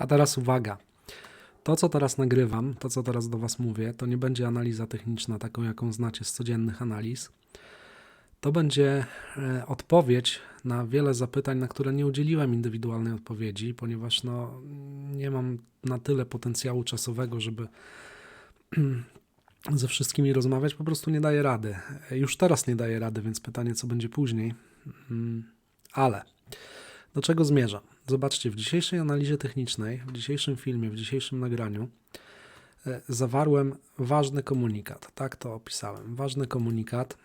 A teraz uwaga. To, co teraz nagrywam, to, co teraz do Was mówię, to nie będzie analiza techniczna, taką, jaką znacie z codziennych analiz. To będzie e, odpowiedź na wiele zapytań, na które nie udzieliłem indywidualnej odpowiedzi, ponieważ no, nie mam na tyle potencjału czasowego, żeby ze wszystkimi rozmawiać, po prostu nie daję rady. E, Już teraz nie daję rady, więc pytanie, co będzie później. Mm, Ale do czego zmierzam? Zobaczcie, w dzisiejszej analizie technicznej, w dzisiejszym filmie, w dzisiejszym nagraniu e, zawarłem ważny komunikat. Tak to opisałem. Ważny komunikat.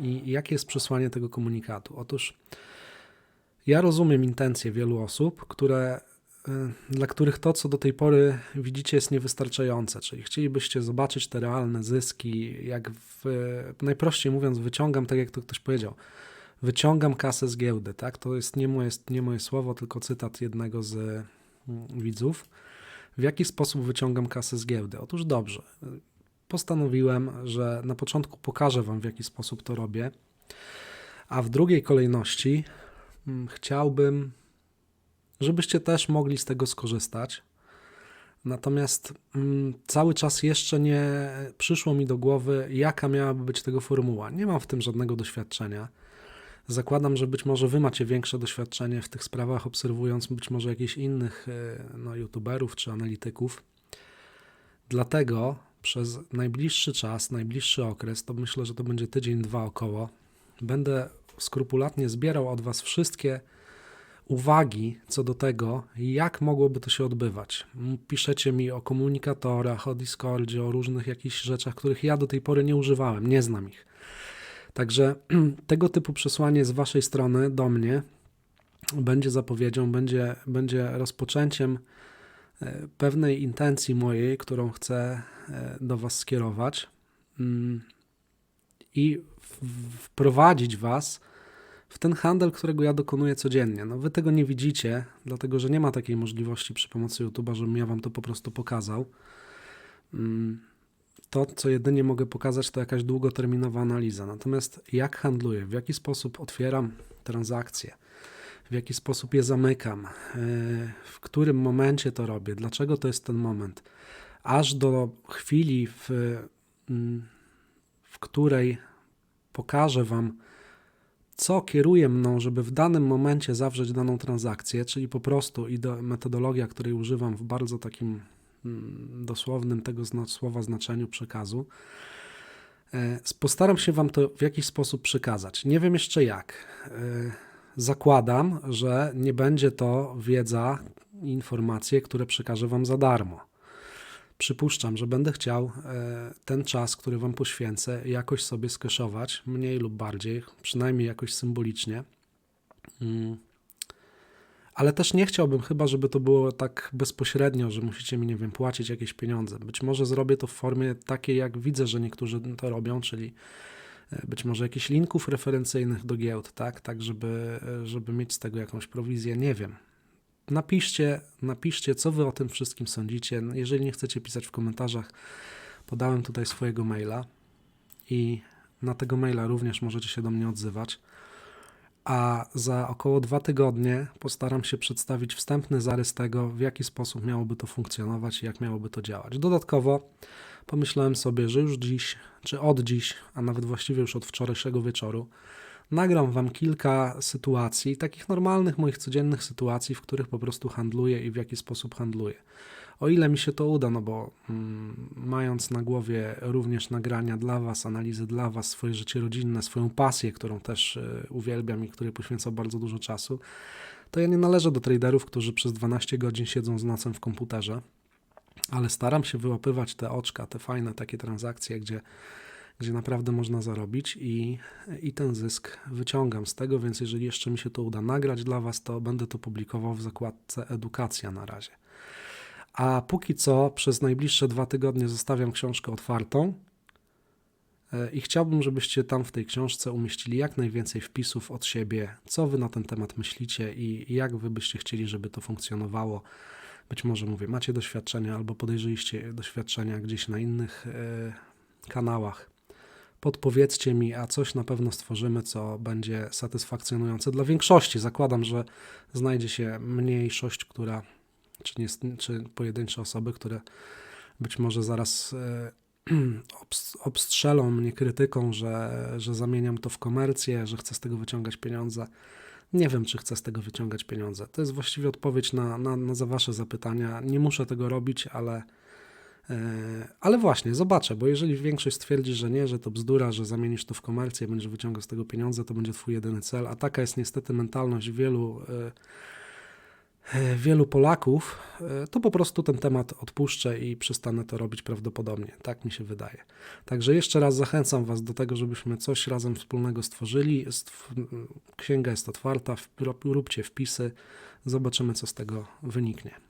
I jakie jest przesłanie tego komunikatu? Otóż ja rozumiem intencje wielu osób, które, e, dla których to, co do tej pory widzicie, jest niewystarczające. Czyli chcielibyście zobaczyć te realne zyski, jak w, najprościej mówiąc, wyciągam, tak jak to ktoś powiedział, wyciągam kasę z giełdy, tak? To jest nie moje, nie moje słowo, tylko cytat jednego z mm, widzów. W jaki sposób wyciągam kasę z giełdy? Otóż dobrze. Postanowiłem, że na początku pokażę Wam, w jaki sposób to robię, a w drugiej kolejności mm, chciałbym, żebyście też mogli z tego skorzystać. Natomiast mm, cały czas jeszcze nie przyszło mi do głowy, jaka miałaby być tego formuła. Nie mam w tym żadnego doświadczenia. Zakładam, że być może wy macie większe doświadczenie w tych sprawach, obserwując być może jakichś innych e, no, youtuberów czy analityków. Dlatego przez najbliższy czas, najbliższy okres, to myślę, że to będzie tydzień, dwa około, będę skrupulatnie zbierał od was wszystkie uwagi co do tego, jak mogłoby to się odbywać. Piszecie mi o komunikatorach, o Discordzie, o różnych jakichś rzeczach, których ja do tej pory nie używałem, nie znam ich. Także tego typu przesłanie z Waszej strony do mnie będzie zapowiedzią, będzie, będzie rozpoczęciem e, pewnej intencji mojej, którą chcę e, do Was skierować mm, i wprowadzić Was w ten handel, którego ja dokonuję codziennie. No Wy tego nie widzicie, dlatego że nie ma takiej możliwości przy pomocy YouTube'a, żebym ja Wam to po prostu pokazał. To, co jedynie mogę pokazać, to jakaś długoterminowa analiza. Natomiast jak handluję, w jaki sposób otwieram transakcje, w jaki sposób je zamykam, yy, w którym momencie to robię, dlaczego to jest ten moment, aż do chwili, w, mm, w której pokażę Wam, co kieruje mną, żeby w danym momencie zawrzeć daną transakcję, czyli po prostu i do, metodologia, której używam w bardzo takim dosłownym tego słowa znaczeniu przekazu. E, Postaram się Wam to w jakiś sposób przekazać. Nie wiem jeszcze jak. E, Zakładam, że nie będzie to wiedza i informacje, które przekażę Wam za darmo. Przypuszczam, że będę chciał e, ten czas, który Wam poświęcę, jakoś sobie skeszować, mniej lub bardziej, przynajmniej jakoś symbolicznie. Ale też nie chciałbym chyba, żeby to było tak bezpośrednio, że musicie mi, nie wiem, płacić jakieś pieniądze. Być może zrobię to w formie takiej, jak widzę, że niektórzy to robią, czyli e, być może jakichś linków referencyjnych do giełd, tak, tak żeby, e, żeby mieć z tego jakąś prowizję, nie wiem. Napiszcie, napiszcie, co wy o tym wszystkim sądzicie. No, Jeżeli nie chcecie pisać w komentarzach, podałem tutaj swojego maila i na tego maila również możecie się do mnie odzywać. A za około dwa tygodnie postaram się przedstawić wstępny zarys tego, w jaki sposób miałoby to funkcjonować i jak miałoby to działać. Dodatkowo pomyślałem sobie, że już dziś, czy od dziś, a nawet właściwie już od wczorajszego wieczoru, nagram Wam kilka sytuacji, takich normalnych moich codziennych sytuacji, w których po prostu handluję i w jaki sposób handluję. O ile mi się to uda, no bo mm, mając na głowie również nagrania dla Was, analizy dla Was, swoje życie rodzinne, swoją pasję, którą też y, uwielbiam i której poświęcam bardzo dużo czasu, to ja nie należę do traderów, którzy przez 12 godzin siedzą z nocą w komputerze, ale staram się wyłapywać te oczka, te fajne takie transakcje, gdzie gdzie naprawdę można zarobić i, i ten zysk wyciągam z tego, więc jeżeli jeszcze mi się to uda nagrać dla Was, to będę to publikował w zakładce edukacja na razie. A póki co przez najbliższe dwa tygodnie zostawiam książkę otwartą e, i chciałbym, żebyście tam w tej książce umieścili jak najwięcej wpisów od siebie, co Wy na ten temat myślicie i jak Wy byście chcieli, żeby to funkcjonowało. Być może mówię, macie doświadczenia albo podejrzeliście doświadczenia gdzieś na innych e, kanałach podpowiedzcie mi, a coś na pewno stworzymy, co będzie satysfakcjonujące dla większości. Zakładam, że znajdzie się mniejszość, która czy, nie, czy pojedyncze osoby, które być może zaraz e, obs- obstrzelą mnie krytyką, że, że zamieniam to w komercję, że chcę z tego wyciągać pieniądze. Nie wiem, czy chcę z tego wyciągać pieniądze. To jest właściwie odpowiedź na, na, na za Wasze zapytania. Nie muszę tego robić, ale, ale właśnie, zobaczę, bo jeżeli większość stwierdzi, że nie, że to bzdura, że zamienisz to w komercję, będziesz wyciągał z tego pieniądze, to będzie Twój jedyny cel, a taka jest niestety mentalność wielu. e, e, Wielu Polaków, e, to po prostu ten temat odpuszczę i przestanę to robić prawdopodobnie. Tak mi się wydaje. Także jeszcze raz zachęcam Was do tego, żebyśmy coś razem wspólnego stworzyli. Stw- Księga jest otwarta, róbcie wpisy, zobaczymy, co z tego wyniknie.